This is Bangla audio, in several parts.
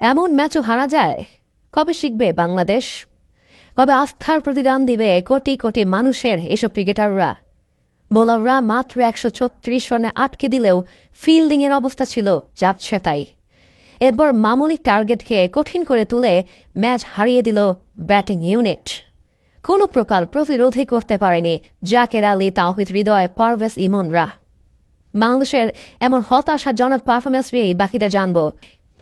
এমন ম্যাচও হারা যায়? কবে শিখবে বাংলাদেশ? কবে আস্থার প্রতিদান দিবে কোটি কোটি মানুষের এসব ক্রিকেটাররা? বোলাররা মাত্র একশো ছত্রিশ রানে আটকে দিলেও ফিল্ডিংয়ের অবস্থা ছিল যাচ্ছে তাই এরপর মামুলি টার্গেট খেয়ে কঠিন করে তুলে ম্যাচ হারিয়ে দিল ব্যাটিং ইউনিট। কোনো প্রকার প্রতিরোধই করতে পারেনি জাকের আলী, তাওহিদ হৃদয়, পারভেজ ইমনরা। বাংলাদেশের এমন হতাশাজনক পারফরমেন্স পেয়েই বাকিটা জানব।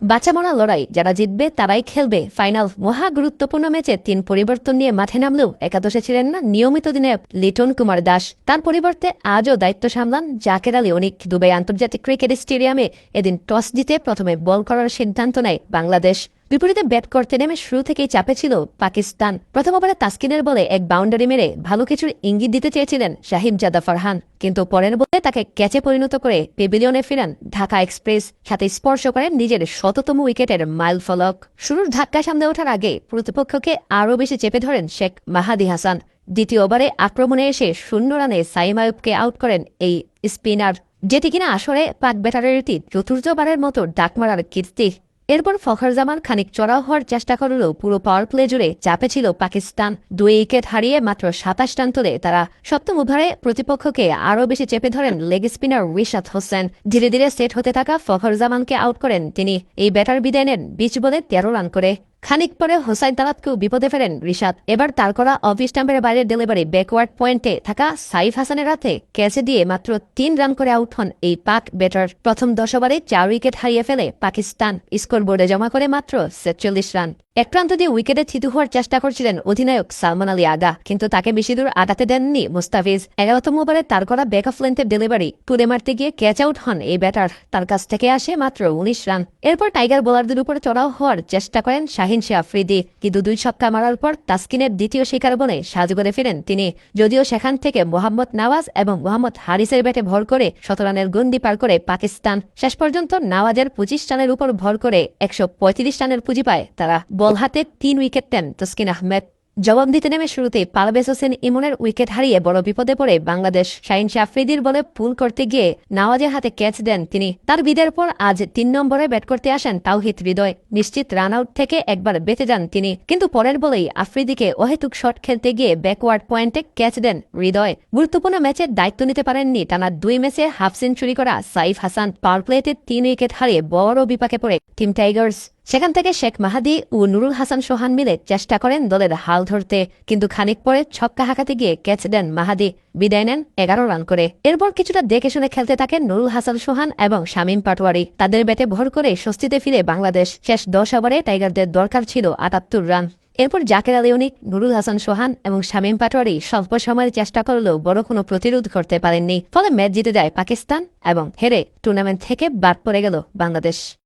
বাচ্চা মরা লড়াই, যারা জিতবে তারাই খেলবে। ফাইনাল মহা গুরুত্বপূর্ণ ম্যাচে তিন পরিবর্তন নিয়ে মাঠে নামলেও একাদশে ছিলেন না নিয়মিত দিনে লিটন কুমার দাস। তার পরিবর্তে আজও দায়িত্ব সামলান জাকের আলী অনিক। দুবাই আন্তর্জাতিক ক্রিকেট স্টেডিয়ামে এদিন টস জিতে প্রথমে বল করার সিদ্ধান্ত নেয় বাংলাদেশ। বিপরীতে ব্যাট করতে নেমে শুরু থেকেই চাপে ছিল পাকিস্তান। প্রথম ওভারে তাসকিনের বলে এক বাউন্ডারি মেরে ভালো কিছুর ইঙ্গিত দিতে চেয়েছিলেন শাহিব জাদা ফারহান। কিন্তু পরের বলে তাকে ক্যাচে পরিণত করে পেভিলিয়নে ফিরান ঢাকা এক্সপ্রেস। সাথে স্পর্শ করেন নিজের শততম উইকেটের মাইল ফলক। শুরুর ধাক্কা সামনে ওঠার আগে প্রতিপক্ষকে আরও বেশি চেপে ধরেন শেখ মাহাদি হাসান। দ্বিতীয় ওভারে আক্রমণে এসে শূন্য রানে সাইম আয়ুবকে আউট করেন এই স্পিনার। যেটি কিনা আসরে পাক ব্যাটারের চতুর্থবারের মতো ডাক মারার কীর্তি। এরপর ফখর জামান খানিক চড়াও হওয়ার চেষ্টা করলেও পুরো পাওয়ার প্লে জুড়ে চাপে ছিল পাকিস্তান। দুই উইকেট হারিয়ে মাত্র সাতাশ রান তুলে তারা। সপ্তম ওভারে প্রতিপক্ষকে আরও বেশি চেপে ধরেন লেগ স্পিনার রিশাদ হোসেন। ধীরে ধীরে সেট হতে থাকা ফখর জামানকে আউট করেন তিনি। এই ব্যাটার বিদায় নেন বিচ বলে তেরো রান করে। খানিক পরে হোসাইন তালাতকেও বিপদে ফেরেন রিশাদ। এবার তার করা অফ স্টাম্পের বাইরে ডেলিভারি ব্যাকওয়ার্ড পয়েন্টে থাকা সাইফ হাসানের হাতে ক্যাচে দিয়ে মাত্র তিন রান করে আউট হন এই পাক ব্যাটার। প্রথম দশ ওভারে চার উইকেট হারিয়ে ফেলে পাকিস্তান স্কোর বোর্ডে জমা করে মাত্র ছেচল্লিশ রান। এক প্রান্ত দিয়ে উইকেটে থিতু হওয়ার চেষ্টা করছিলেন অধিনায়ক সালমান আলী আগা, কিন্তু তাকে বেশি দূর আটাতে দেননি মুস্তাফিজ। এগারোতম ওভারে তার করা ব্যাক অফ লেন্থের ডেলিভারি তুলে মারতে গিয়ে ক্যাচ আউট হন এই ব্যাটার তার কাছ থেকে আসে মাত্র উনিশ রান। এরপর টাইগার বোলারদের উপরে চড়াও হওয়ার চেষ্টা করেন শাহিন শাহ আফ্রিদি কিন্তু দুই ছক্কা মারার পর তাসকিনের দ্বিতীয় শিকার বনে সাজু করে ফিরেন তিনি। যদিও সেখান থেকে মোহাম্মদ নওয়াজ এবং মোহাম্মদ হারিসের ব্যাটে ভর করে শত রানের গন্ডি পার করে পাকিস্তান। শেষ পর্যন্ত নওয়াজের পঁচিশ রানের উপর ভর করে একশো পঁয়ত্রিশ রানের পুঁজি পায় তারা। বল হাতে তিন উইকেট নেন তসকিন আহমেদ। জবাব দিতে নেমে শুরুতে পারভেজ হোসেন ইমনের উইকেট হারিয়ে বড় বিপদে পড়ে বাংলাদেশ। শাহিন শাফরিদির বলে পুল করতে গিয়ে নওয়াজের হাতে ক্যাচ দেন তিনি। তার বিদের পর আজ তিন নম্বরে ব্যাট করতে আসেন তাওহিদ হৃদয়। নিশ্চিত রান আউট থেকে একবার বেঁচে যান তিনি। কিন্তু পরের বলেই আফ্রিদিকে অহেতুক শট খেলতে গিয়ে ব্যাকওয়ার্ড পয়েন্টে ক্যাচ দেন হৃদয়। গুরুত্বপূর্ণ ম্যাচের দায়িত্ব নিতে পারেননি টানা দুই ম্যাচে হাফ সেঞ্চুরি করা সাইফ হাসান। পাওয়ার প্লেতে তিন উইকেট হারিয়ে বড় বিপাকে পড়ে টিম টাইগার্স। সেখান থেকে শেখ মাহাদি ও নুরুল হাসান সোহান মিলে চেষ্টা করেন দলের হাল ধরতে, কিন্তু খানিক পরে ছক্কা হাঁকাতে গিয়ে ক্যাচ দেন মাহাদি। বিদায় নেন এগারো রান করে। এরপর কিছুটা দেখে শুনে খেলতে থাকেন নুরুল হাসান সোহান এবং শামীম পাটোয়ারি। তাদের ব্যাটে ভর করে স্বস্তিতে ফিরে বাংলাদেশ। শেষ দশ ওভারে টাইগারদের দরকার ছিল আটাত্তর রান। এরপর জাকের আলিউনিক নুরুল হাসান সোহান এবং শামীম পাটোয়ারি স্বল্প সময়ের চেষ্টা করলেও বড় কোনো প্রতিরোধ করতে পারেননি। ফলে ম্যাচ জিতে যায় পাকিস্তান এবং হেরে টুর্নামেন্ট থেকে বাদ পড়ে গেল বাংলাদেশ।